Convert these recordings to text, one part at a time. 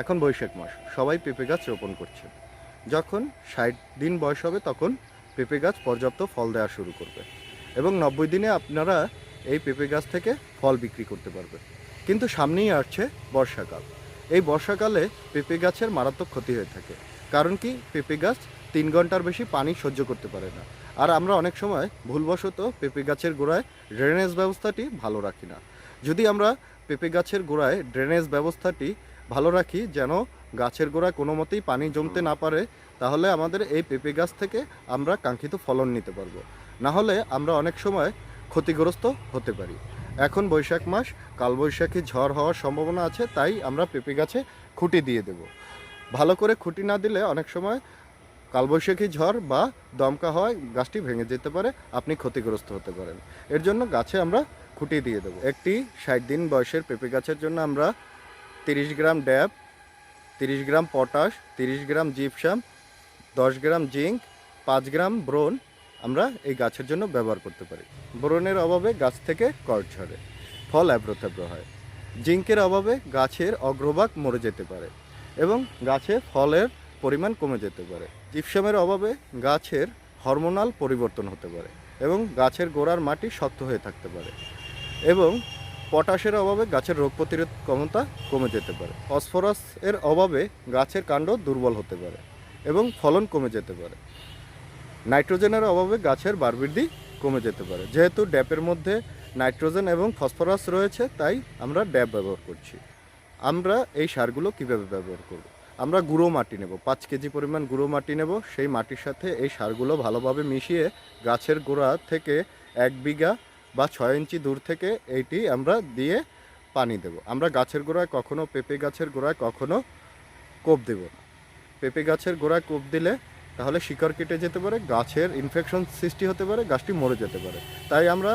এখন বৈশাখ মাস, সবাই পেঁপে গাছ রোপণ করছে। যখন ষাট দিন বয়স হবে, তখন পেঁপে গাছ পর্যাপ্ত ফল দেওয়া শুরু করবে এবং নব্বই দিনে আপনারা এই পেঁপে গাছ থেকে ফল বিক্রি করতে পারবেন। কিন্তু সামনেই আসছে বর্ষাকাল। এই বর্ষাকালে পেঁপে গাছের মারাত্মক ক্ষতি হয়ে থাকে। কারণ কি? পেঁপে গাছ তিন ঘণ্টার বেশি পানি সহ্য করতে পারে না। আর আমরা অনেক সময় ভুলবশত পেঁপে গাছের গোড়ায় ড্রেনেজ ব্যবস্থাটি ভালো রাখি না। যদি আমরা পেঁপে গাছের গোড়ায় ড্রেনেজ ব্যবস্থাটি ভালো রাখি, যেন গাছের গোড়ায় কোনো মতেই পানি জমতে না পারে, তাহলে আমাদের এই পেঁপে গাছ থেকে আমরা কাঙ্ক্ষিত ফলন নিতে পারব। না হলে আমরা অনেক সময় ক্ষতিগ্রস্ত হতে পারি। এখন বৈশাখ মাস, কালবৈশাখী ঝড় হওয়ার সম্ভাবনা আছে, তাই আমরা পেঁপে গাছে খুঁটি দিয়ে দেব। ভালো করে খুঁটি না দিলে অনেক সময় কালবৈশাখী ঝড় বা দমকা হওয়ায় গাছটি ভেঙে যেতে পারে, আপনি ক্ষতিগ্রস্ত হতে পারেন। এর জন্য গাছে আমরা খুঁটি দিয়ে দেবো। একটি ষাট দিন বয়সের পেঁপে গাছের জন্য আমরা তিরিশ গ্রাম ড্যাব, তিরিশ গ্রাম পটাশ, তিরিশ গ্রাম জিপসাম, দশ গ্রাম জিঙ্ক, পাঁচ গ্রাম ব্রোন আমরা এই গাছের জন্য ব্যবহার করতে পারি। ব্রোনের অভাবে গাছ থেকে কট ঝরে, ফল অ্যাব্রোথ্যাব্র হয়। জিঙ্কের অভাবে গাছের অগ্রভাগ মরে যেতে পারে এবং গাছে ফলের পরিমাণ কমে যেতে পারে। জিপসামের অভাবে গাছের হরমোনাল পরিবর্তন হতে পারে এবং গাছের গোড়ার মাটি শক্ত হয়ে থাকতে পারে এবং পটাশের অভাবে গাছের রোগ প্রতিরোধ ক্ষমতা কমে যেতে পারে। ফসফরাস এর অভাবে গাছের কাণ্ড দুর্বল হতে পারে এবং ফলন কমে যেতে পারে। নাইট্রোজেনের অভাবে গাছের বাড়বৃদ্ধি কমে যেতে পারে। যেহেতু ড্যাপের মধ্যে নাইট্রোজেন এবং ফসফরাস রয়েছে, তাই আমরা ড্যাপ ব্যবহার করছি। আমরা এই সারগুলো কীভাবে ব্যবহার করব? আমরা গুঁড়ো মাটি নেব। পাঁচ কেজি পরিমাণ গুঁড়ো মাটি নেব। সেই মাটির সাথে এই সারগুলো ভালোভাবে মিশিয়ে গাছের গোড়া থেকে এক বিঘা বা ছয় ইঞ্চি দূর থেকে এইটি আমরা দিয়ে পানি দেব। আমরা গাছের গোড়ায় কখনো পেঁপে গাছের গোড়ায় কখনো কোপ দেব না। পেঁপে গাছের গোড়ায় কোপ দিলে তাহলে শিকড় কেটে যেতে পারে, গাছের ইনফেকশন সৃষ্টি হতে পারে, গাছটি মরে যেতে পারে। তাই আমরা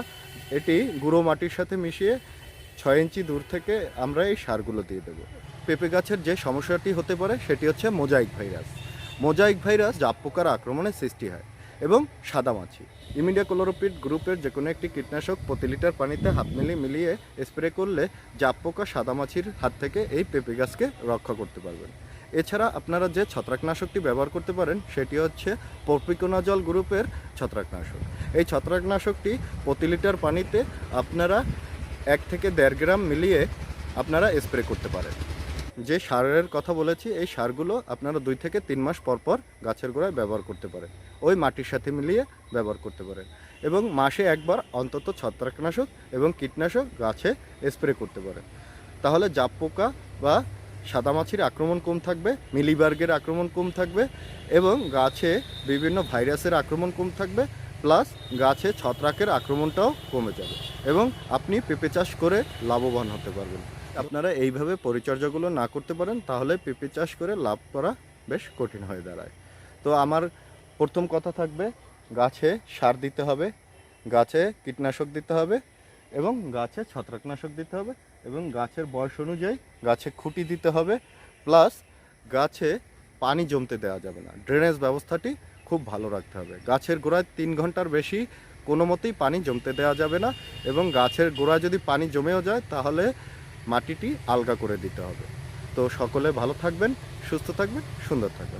এটি গুঁড়ো মাটির সাথে মিশিয়ে ছয় ইঞ্চি দূর থেকে আমরা এই সারগুলো দিয়ে দেবো। পেঁপে গাছের যে সমস্যাটি হতে পারে সেটি হচ্ছে মোজাইক ভাইরাস। মোজাইক ভাইরাস জাপ পোকার আক্রমণের সৃষ্টি হয়। এবং সাদামাছি ইমিডিয়া ক্লোরোপিড গ্রুপের যে কোনো একটি কীটনাশক প্রতি লিটার পানিতে হাত মিলিয়ে মিলিয়ে স্প্রে করলে জাপ পোকা সাদামাছির হাত থেকে এই পেঁপে গাছকে রক্ষা করতে পারবেন। এছাড়া আপনারা যে ছত্রাকনাশকটি ব্যবহার করতে পারেন, সেটি হচ্ছে পরপিকোনাজল গ্রুপের ছত্রাকনাশক। এই ছত্রাকনাশকটি প্রতি লিটার পানিতে আপনারা এক থেকে দেড় গ্রাম মিলিয়ে আপনারা স্প্রে করতে পারেন। যে সারের কথা বলেছি, এই সারগুলো আপনারা দুই থেকে তিন মাস পর পর গাছের গোড়ায় ব্যবহার করতে পারেন। ওই মাটির সাথে মিলিয়ে ব্যবহার করতে পারেন। এবং মাসে একবার অন্তত ছত্রাকনাশক এবং কীটনাশক গাছে স্প্রে করতে পারেন। তাহলে জাপ পোকা বা সাদামাছির আক্রমণ কম থাকবে, মিলিবার্গের আক্রমণ কম থাকবে এবং গাছে বিভিন্ন ভাইরাসের আক্রমণ কম থাকবে, প্লাস গাছে ছত্রাকের আক্রমণটাও কমে যাবে। এবং আপনি পেঁপে চাষ করে লাভবান হতে পারবেন। আপনারা এইভাবে পরিচর্যাগুলো না করতে পারেন, তাহলে পেঁপে চাষ করে লাভ করা বেশ কঠিন হয়ে দাঁড়ায়। তো আমার প্রথম কথা থাকবে, গাছে সার দিতে হবে, গাছে কীটনাশক দিতে হবে এবং গাছে ছত্রাকনাশক দিতে হবে এবং গাছের বয়স অনুযায়ী গাছে খুঁটি দিতে হবে, প্লাস গাছে পানি জমতে দেওয়া যাবে না। ড্রেনেজ ব্যবস্থাটি খুব ভালো রাখতে হবে। গাছের গোড়ায় তিন ঘণ্টার বেশি কোনো মতেই পানি জমতে দেওয়া যাবে না এবং গাছের গোড়ায় যদি পানি জমেও যায়, তাহলে মাটিটি আলগা করে দিতে হবে। তো সকলে ভালো থাকবেন সুস্থ থাকবেন সুন্দর থাকবেন।